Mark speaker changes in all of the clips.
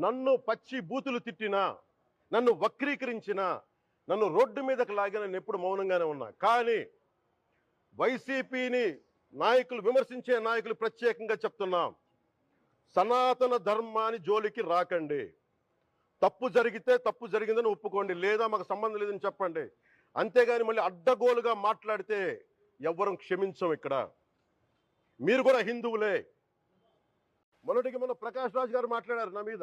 Speaker 1: నన్ను పచ్చి బూతులు తిట్టినా నన్ను వక్రీకరించినా నన్ను రోడ్డు మీదకి లాగిన నేను ఎప్పుడు మౌనంగానే ఉన్నా. కానీ వైసీపీని నాయకులు విమర్శించే నాయకులు ప్రత్యేకంగా చెప్తున్నాం సనాతన ధర్మాన్ని జోలికి రాకండి. తప్పు జరిగితే తప్పు జరిగిందని ఒప్పుకోండి. లేదా మాకు సంబంధం లేదని చెప్పండి. అంతేగాని మళ్ళీ అడ్డగోలుగా మాట్లాడితే ఎవ్వరం క్షమించం ఇక్కడ. మీరు కూడా హిందువులే. మొన్నటికి మొన్న ప్రకాష్ రాజ్ గారు మాట్లాడారు నా మీద.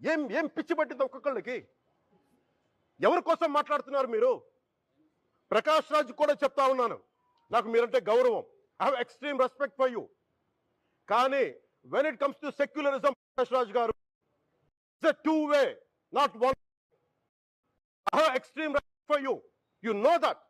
Speaker 1: ఏం ఏం పిచ్చి పట్టింది ఒక్కొక్కళ్ళకి? ఎవరి కోసం మాట్లాడుతున్నారు మీరు? ప్రకాష్ రాజ్ కూడా చెప్తా ఉన్నాను. నాకు మీరంటే గౌరవం. I have extreme respect for you కానీ when it comes to secularism Prakash Raj గారు it's two way not one I have extreme respect for you you know that